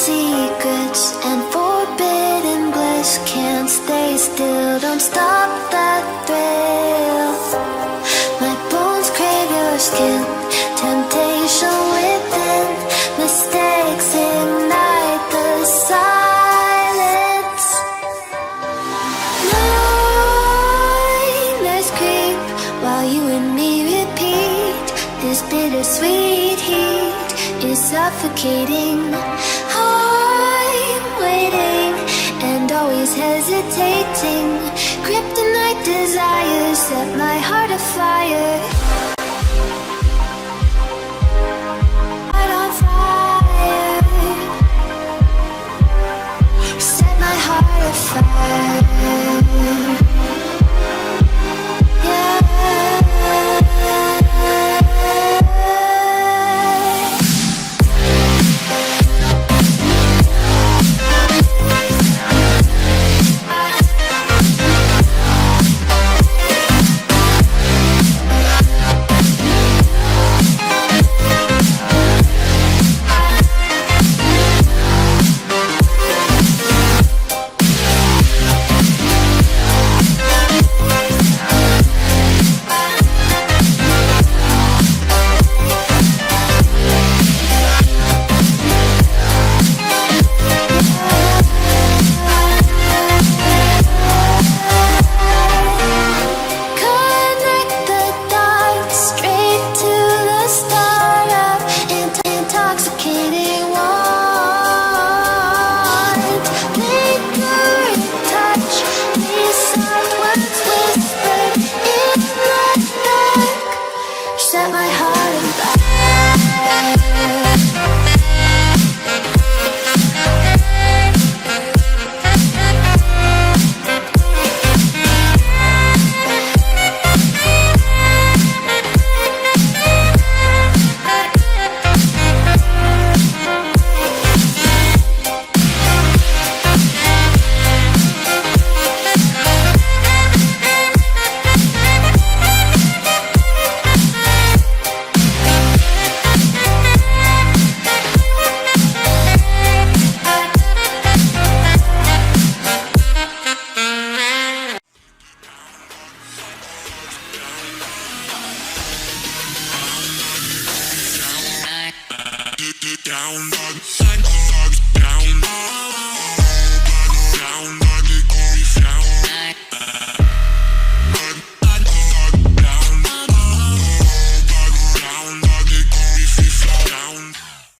Secrets and forbidden bliss, can't stay still, don't stop that thrill. My bones crave your skin, temptation within, mistakes ignite the silence. Nightmares creep while you and me repeat. This bittersweet heat is suffocating. Waiting and always hesitating. Kryptonite desires set my heart afire. Fire. Down, down, down, down.